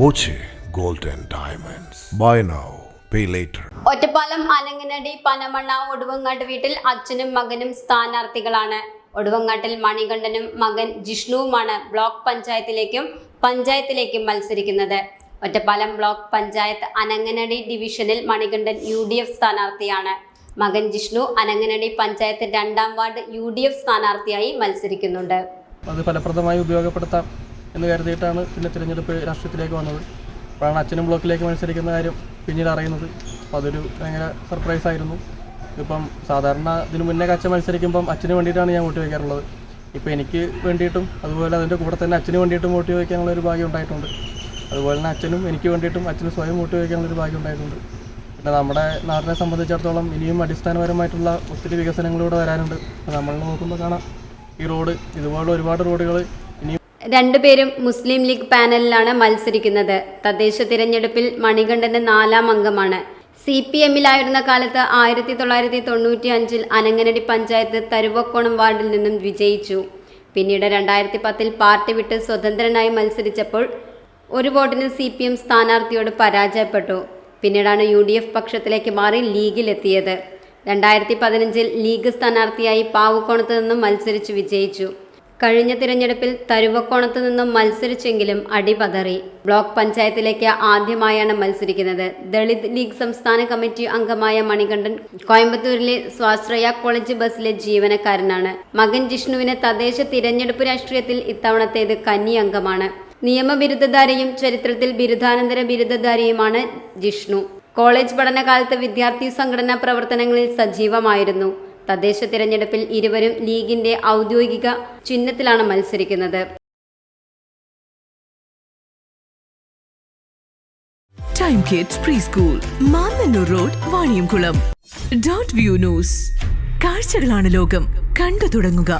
Boche gold diamonds. Buy now pay later. Ottapalam Ananganadi Panamanna ഒടുവങ്ങാട്ട് വീട്ടിൽ അച്ഛനും മകനും സ്ഥാനാർത്ഥികളാണ്. ഒടുവങ്ങാട്ടിൽ മണികണ്ഠനും മകൻ ജിഷ്ണുവുമാണ് ബ്ലോക്ക് പഞ്ചായത്തിലേക്കും പഞ്ചായത്തിലേക്കും മത്സരിക്കുന്നത്. ഒറ്റപ്പാലം ബ്ലോക്ക് പഞ്ചായത്ത് അനങ്ങനടി ഡിവിഷനിൽ മണികണ്ഠൻ യു ഡി എഫ് സ്ഥാനാർത്ഥിയാണ്. മകൻ ജിഷ്ണു അനങ്ങനടി പഞ്ചായത്ത് രണ്ടാം വാർഡ് യു ഡി എഫ് സ്ഥാനാർത്ഥിയായി മത്സരിക്കുന്നുണ്ട്. അത് ഫലപ്രദമായി ഉപയോഗപ്പെടുത്താം. എന്ന് കരുതിയിട്ടാണ് പിന്നെ തിരഞ്ഞെടുപ്പ് രാഷ്ട്രീയത്തിലേക്ക് വന്നത്. അപ്പോഴാണ് അച്ഛനും ബ്ലോക്കിലേക്ക് മത്സരിക്കുന്ന കാര്യം പിന്നീട് അറിയുന്നത്. അപ്പോൾ അതൊരു ഭയങ്കര സർപ്രൈസ് ആയിരുന്നു. ഇപ്പം സാധാരണ ഇതിന് മുന്നേ അച്ഛൻ മത്സരിക്കുമ്പം അച്ഛന് വേണ്ടിയിട്ടാണ് ഞാൻ വോട്ട് ചോദിക്കാറുള്ളത് ഇപ്പോൾ എനിക്ക് വേണ്ടിയിട്ടും അതുപോലെ അതിന്റെ കൂടെ തന്നെ അച്ഛന് വേണ്ടിയിട്ടും വോട്ട് ചോദിക്കാനുള്ള ഒരു ഭാഗ്യം ഉണ്ടായിട്ടുണ്ട്. അതുപോലെ തന്നെ അച്ഛനും എനിക്ക് വേണ്ടിയിട്ടും അച്ഛന് സ്വയം വോട്ട് ചോദിക്കാനുള്ള ഒരു ഭാഗ്യം ഉണ്ടായിട്ടുണ്ട്. പിന്നെ നമ്മുടെ നാടിനെ സംബന്ധിച്ചിടത്തോളം ഇനിയും അടിസ്ഥാനപരമായിട്ടുള്ള ഒത്തിരി വികസനങ്ങളിലൂടെ വരാനുണ്ട്. നമ്മൾ നോക്കുമ്പോൾ കാണാം. ഈ റോഡ് ഇതുപോലുള്ള ഒരുപാട് റോഡുകൾ രണ്ടുപേരും മുസ്ലിം ലീഗ് പാനലിലാണ് മത്സരിക്കുന്നത്. തദ്ദേശ തിരഞ്ഞെടുപ്പിൽ മണികണ്ഠന്റെ നാലാം അംഗമാണ്. സി പി എമ്മിലായിരുന്ന കാലത്ത് ആയിരത്തി തൊള്ളായിരത്തി തൊണ്ണൂറ്റി അഞ്ചിൽ അനങ്ങനടി പഞ്ചായത്ത് തരുവക്കോണം വാർഡിൽ നിന്നും വിജയിച്ചു. പിന്നീട് രണ്ടായിരത്തി പത്തിൽ പാർട്ടി വിട്ട് സ്വതന്ത്രനായി മത്സരിച്ചപ്പോൾ ഒരു വോട്ടിന് സി പി എം സ്ഥാനാർത്ഥിയോട് പരാജയപ്പെട്ടു. പിന്നീടാണ് യു ഡി എഫ് പക്ഷത്തിലേക്ക് മാറി ലീഗിലെത്തിയത്. രണ്ടായിരത്തി പതിനഞ്ചിൽ ലീഗ് സ്ഥാനാർത്ഥിയായി പാവുക്കോണത്ത് നിന്നും മത്സരിച്ച് വിജയിച്ചു. കഴിഞ്ഞ തിരഞ്ഞെടുപ്പിൽ തരുവക്കോണത്ത് നിന്നും മത്സരിച്ചെങ്കിലും അടിപതറി ബ്ലോക്ക് പഞ്ചായത്തിലേക്ക് ആദ്യമായാണ് മത്സരിക്കുന്നത്. ദളിത് ലീഗ് സംസ്ഥാന കമ്മിറ്റി അംഗമായ മണികണ്ഠൻ കോയമ്പത്തൂരിലെ സ്വാശ്രയ കോളേജ് ബസ്സിലെ ജീവനക്കാരനാണ്. മകൻ ജിഷ്ണുവിന് തദ്ദേശ തിരഞ്ഞെടുപ്പ് രാഷ്ട്രീയത്തിൽ ഇത്തവണത്തേത് കന്നി അംഗമാണ്. നിയമബിരുദധാരിയും ചരിത്രത്തിൽ ബിരുദാനന്തര ബിരുദധാരിയുമാണ് ജിഷ്ണു. കോളേജ് പഠനകാലത്ത് വിദ്യാർത്ഥി സംഘടനാ പ്രവർത്തനങ്ങളിൽ സജീവമായിരുന്നു. തദ്ദേശ തിരഞ്ഞെടുപ്പിൽ ഇരുവരും ലീഗിന്റെ ഔദ്യോഗിക ചിഹ്നത്തിലാണ് മത്സരിക്കുന്നത്. Time kids pre school Mannannur road Vaniyamkulam dot view news കാഴ്ചകളാണ് ലോകം. കണ്ടു തുടങ്ങുക.